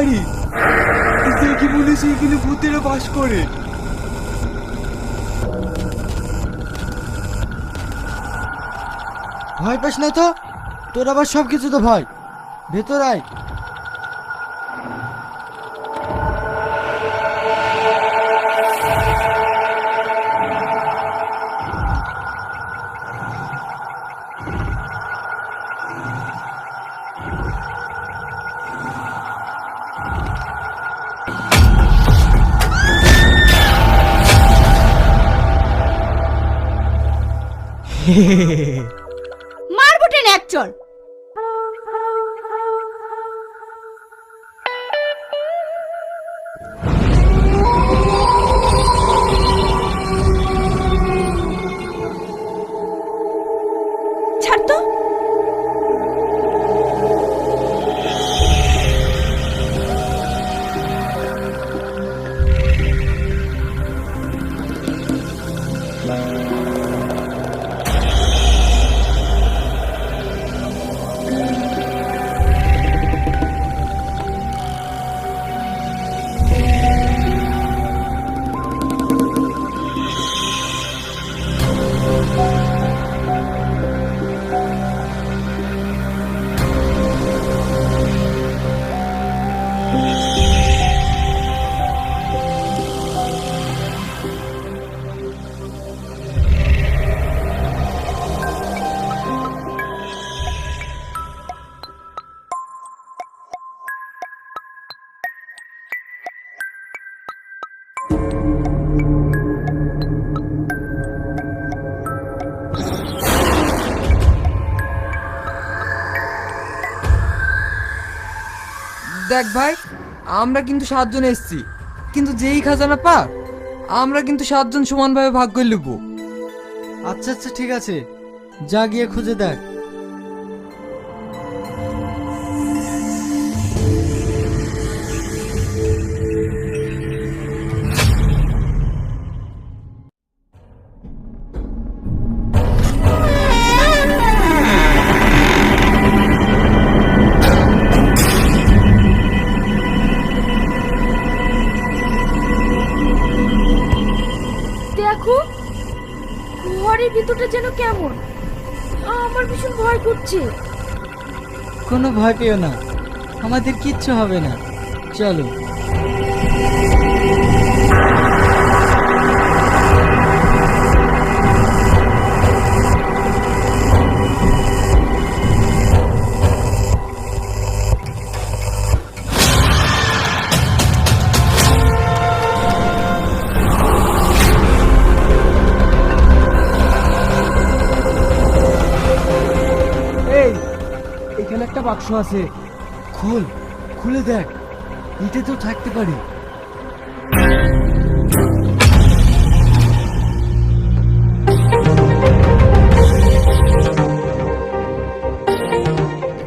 বাড়ি দেখি বলেছে এখানে ভূতেরা বাস করে। ভয় পাস না তো? তোর আবার সব কিছু তো ভয়। ভেতর আয়। Hehehehehe দেখ ভাই, আমরা কিন্তু সাতজন এসছি। কিন্তু যেই খাজানা পা আমরা কিন্তু সাতজন সমানভাবে ভাগ করে নেব। আচ্ছা আচ্ছা ঠিক আছে। যা গিয়ে খুঁজে দেখ দেখো। কেমন? আমার ভীষণ ভয় করছে। কোনো ভয় পেও না। আমাদের কিচ্ছু হবে না। চলো। একটা বাক্স আছে। খুল, খুলে দেখ। এতে তো থাকতে পারে।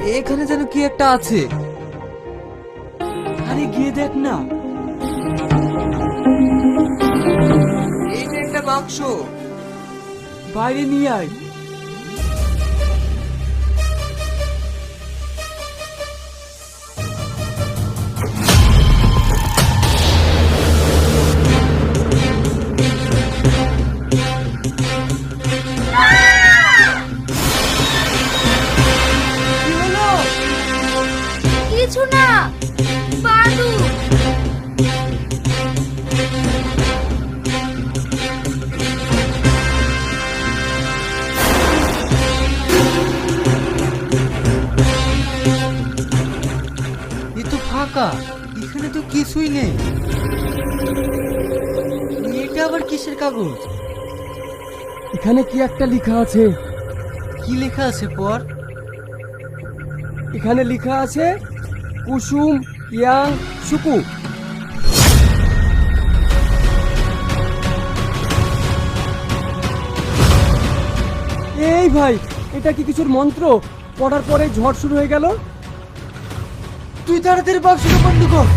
এখানে যেন কি একটা আছে। আরে গিয়ে দেখ না। এইটা একটা বাক্স। বাইরে নিয়ে আয়। এটা আবার কিসের কাগজ? এখানে কি একটা লেখা আছে? কি লেখা আছে পর? এখানে লেখা আছে কুসুম ইয়াং সুকু এই ভাই এটা কি কিছুর মন্ত্র? পড়ার পরে ঝড় শুরু হয়ে গেল? তুই তাড়াতাড়ি বাক্সটা বন্ধ কর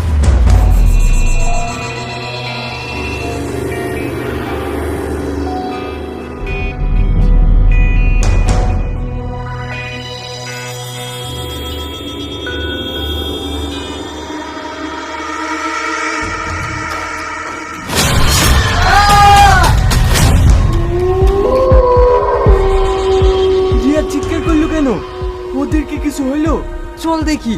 দেখি।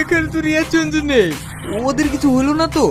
এখানে ওদের কিছু হলো না তো?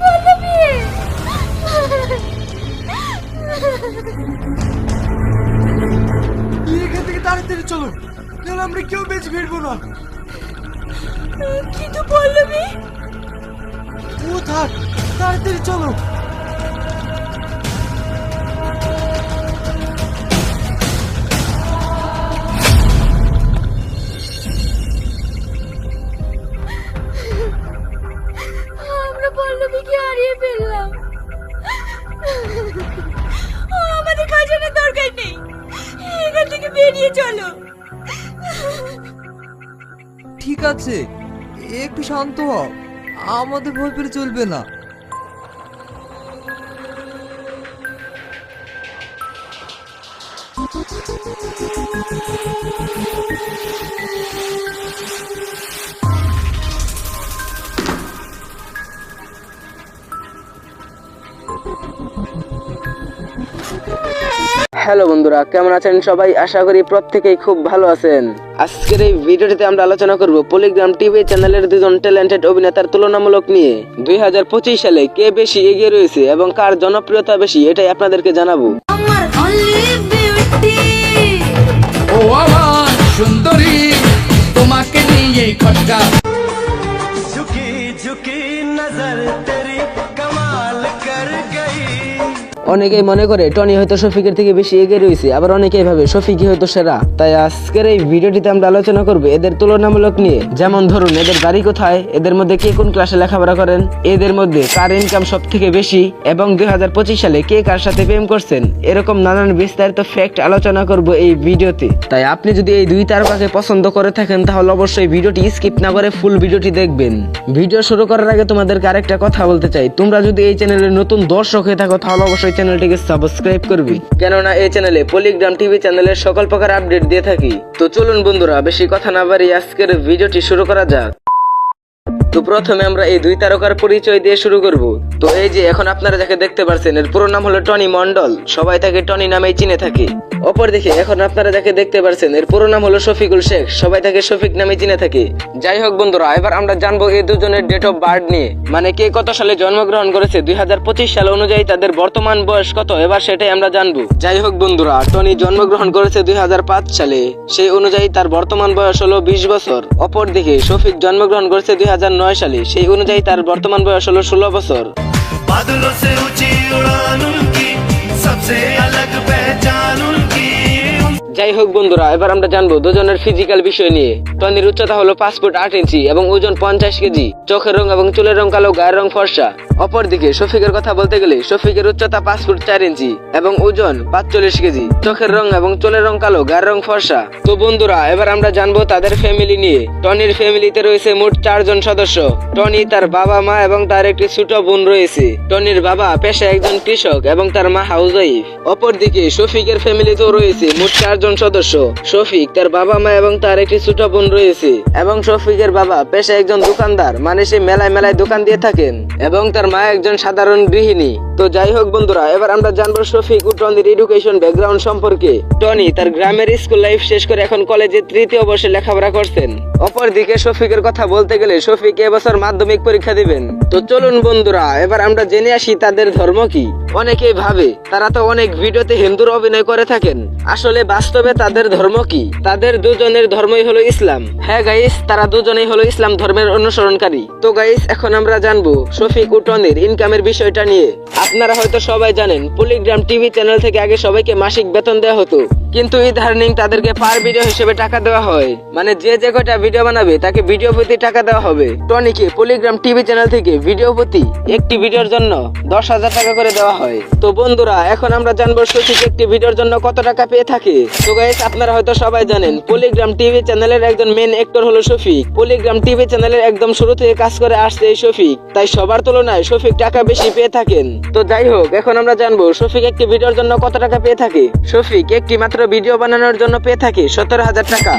পল্লবী এখান থেকে তাড়াতাড়ি চলো নাহলে আমরা কেউ বেঁচে ফিরবো না। কিন্তু পল্লবী। ও থাক তাড়াতাড়ি চলো। হারিয়ে ফেললাম। আমাদের খাজানের দরকার নেই। এখান থেকে বেরিয়ে চলো। ঠিক আছে, একটু শান্ত হও। আমাদের ভয় পেলে চলবে না। হ্যালো বন্ধুরা কেমন আছেন সবাই? আশা করি প্রত্যেকেই খুব ভালো আছেন। আজকের এই ভিডিওটিতে আমরা আলোচনা করব পলিগ্রাম টিভি চ্যানেলের দুজন ট্যালেন্টেড অভিনেতার তুলনামূলক নিয়ে। দুই হাজার পঁচিশ সালে কে বেশি এগিয়ে রয়েছে এবং কার জনপ্রিয়তা বেশি এটাই আপনাদেরকে জানাব। তোমাকে নিয়ে অনেকেই মনে করে টনি হয়তো শফিকের থেকে বেশি এগিয়ে রয়েছে, আবার অনেকেই ভাবে শফিকই হয়তো সেরা। তাই আজকের এই ভিডিওটিতে আমরা আলোচনা করব এদের তুলনামূলক নিয়ে। যেমন ধরুন, এদের বাড়ি কোথায়, এদের মধ্যে কে কোন ক্লাসে লেখাপড়া করেন, এদের মধ্যে কার ইনকাম সব থেকে বেশি, এবং দুই হাজার পঁচিশ সালে কে কার সাথে প্রেম করছেন, এরকম নানান বিস্তারিত ফ্যাক্ট আলোচনা করব এই ভিডিওতে। তাই আপনি যদি এই দুই তারকাকে পছন্দ করে থাকেন, তাহলে অবশ্যই ভিডিওটি স্কিপ না করে ফুল ভিডিওটি দেখবেন। ভিডিও শুরু করার আগে তোমাদেরকে আরেকটা কথা বলতে চাই। তোমরা যদি এই চ্যানেলের নতুন দর্শক হয়ে থাকো, তাহলে অবশ্যই চ্যানেলটিকে সাবস্ক্রাইব করবি। কেননা এই চ্যানেলে পলিগ্রাম টিভি চ্যানেলের সকল প্রকার আপডেট দিয়ে থাকি। তো চলুন বন্ধুরা, বেশি কথা না বাড়ি আজকের ভিডিওটি শুরু করা যাক। তো প্রথমে আমরা এই দুই তারকার পরিচয় দিয়ে শুরু করব। তো এই যে, এখন আপনারা যাকে দেখতে পারছেন, এর পুরো নাম হলো টনি মন্ডল সবাই তাকে টনি নামেই চিনে থাকে। অপর দিকে, এখন আপনারা যাকে দেখতে পারছেন, এর পুরো নাম হলো শফিকুল শেখ। সবাই তাকে শফিক নামে চিনে থাকে। যাই হোক বন্ধুরা, এবার আমরা জানব এই দুজনের ডেট অফ বার্থ নিয়ে। মানে কে কত সালে জন্মগ্রহণ করেছে, দুই সাল অনুযায়ী তাদের বর্তমান বয়স কত, এবার সেটাই আমরা জানব। যাই হোক বন্ধুরা, টনি জন্মগ্রহণ করেছে দুই হাজার পাঁচ সালে। সেই অনুযায়ী তার বর্তমান বয়স হলো বিশ বছর। অপর দিকে শফিক জন্মগ্রহণ করেছে দুই সালে সেই অনুযায়ী তার বর্তমান বয়স হলো ষোলো বছর बादलों से ऊंची उड़ान उनकी सबसे अलग पहचान उनकी যাই হোক বন্ধুরা, এবার আমরা জানব দুজনের ফিজিক্যাল বিষয় নিয়ে। টনির উচ্চতা হলো পাঁচ ফুট আট ইঞ্চি এবং ওজন পঞ্চাশ কেজি। চোখের রং এবং চুলের রং কালো, গায়ের রং ফর্সা। অপরদিকে শফিকের কথা বলতে গেলে শফিকের উচ্চতা পাঁচ ফুট চার ইঞ্চি এবং ওজন পাঁচচল্লিশ কেজি। চোখের রং এবং চুলের রং কালো, গায়ের রং ফর্সা। তো বন্ধুরা, এবার আমরা জানব তাদের ফ্যামিলি নিয়ে। টনির ফ্যামিলিতে রয়েছে মোট চারজন সদস্য। টনি তার বাবা, মা এবং তার একটি ছোট বোন রয়েছে। টনির বাবা পেশা একজন কৃষক এবং তার মা হাউস ওয়াইফ অপরদিকে শফিকের ফ্যামিলিতেও রয়েছে মোট চারজন চারজন সদস্য। শফিক তার বাবা মা এবং তার একটি ছোট বোন রয়েছে। এবং শফিকের বাবা পেশায় একজন দোকানদার মানে সে মেলায় মেলায় দোকান দিয়ে থাকেন। এবং তার মা একজন সাধারণ গৃহিণী। তো যাই হোক বন্ধুরা, এবার আমরা জানব শফিক ও টনির এডুকেশন ব্যাকগ্রাউন্ড সম্পর্কে। টনি তার গ্রামের স্কুল লাইফ শেষ করে এখন কলেজে তৃতীয় বর্ষে লেখাপড়া করছেন। অপরদিকে শফিকের কথা বলতে গেলে শফিক এবছর মাধ্যমিক পরীক্ষা দিবেন। তো চলুন বন্ধুরা, এবার আমরা জেনে আসি তাদের ধর্ম কি। অনেকেই ভাবে, তারা তো অনেক ভিডিওতে হিন্দুর অভিনয় করে থাকেন। আসলে বাস্তবে তাদের ধর্ম কি? তাদের দুজনের ধর্মই হলো ইসলাম। হ্যাঁ গাইস তারা দুজনেই হলো ইসলাম ধর্মের অনুসরণকারী। তো গাইস এখন আমরা জানব শফিক ও টনির ইনকামের বিষয়টা নিয়ে। আপনারা হয়তো সবাই জানেন পলিগ্রাম টিভি চ্যানেল থেকে আগে সবাইকে মাসিক বেতন দেওয়া হতো। কিন্তু ইদানিং তাদেরকে পার ভিডিও হিসেবে টাকা দেওয়া হয়। মানে যে যে কয়টা ভিডিও বানাবে, তাকে ভিডিও প্রতি টাকা দেওয়া হবে। টনিকে পলিগ্রাম টিভি চ্যানেল থেকে ভিডিও প্রতি একটি ভিডিওর জন্য দশ হাজার টাকা করে দেওয়া হয়। তো বন্ধুরা, এখন আমরা জানব শশীক একটি ভিডিওর জন্য কত টাকা পেয়ে থাকে। তো গাইস আপনারা হয়তো সবাই জানেন পলিগ্রাম টিভি চ্যানেলের একজন মেন অ্যাক্টর হলো শফিক। পলিগ্রাম টিভি চ্যানেলের একদম শুরু থেকে কাজ করে আসছে এই শফিক। তাই সবার তুলনায় শফিক টাকা বেশি পেয়ে থাকেন। তো যাই হোক, এখন আমরা জানব শফিক একটি ভিডিওর জন্য কত টাকা পেয়ে থাকে। শফিক একটি মাত্র ভিডিও বানানোর জন্য পেয়ে থাকি সতেরো হাজার টাকা।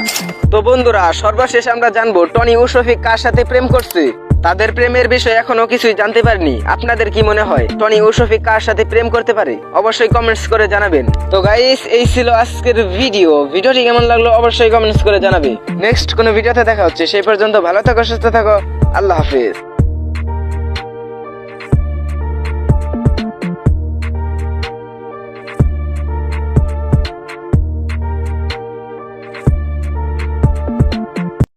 তো বন্ধুরা, সর্বশেষ আমরা জানব টনি ও শফিক কার সাথে প্রেম করছে? তাদের প্রেমের বিষয়ে এখনও কিছুই জানতে পারিনি। আপনাদের কি মনে হয় টনি ও শফিক কার সাথে প্রেম করতে পারে? অবশ্যই কমেন্টস করে জানাবেন। তো গাইস এই ছিল আজকের ভিডিও ভিডিওটি কেমন লাগল অবশ্যই কমেন্টস করে জানাবে। নেক্সট কোনো ভিডিওতে দেখা হচ্ছে, সেই পর্যন্ত ভালো থাকো, সুস্থ থাকো। আল্লাহ হাফেজ।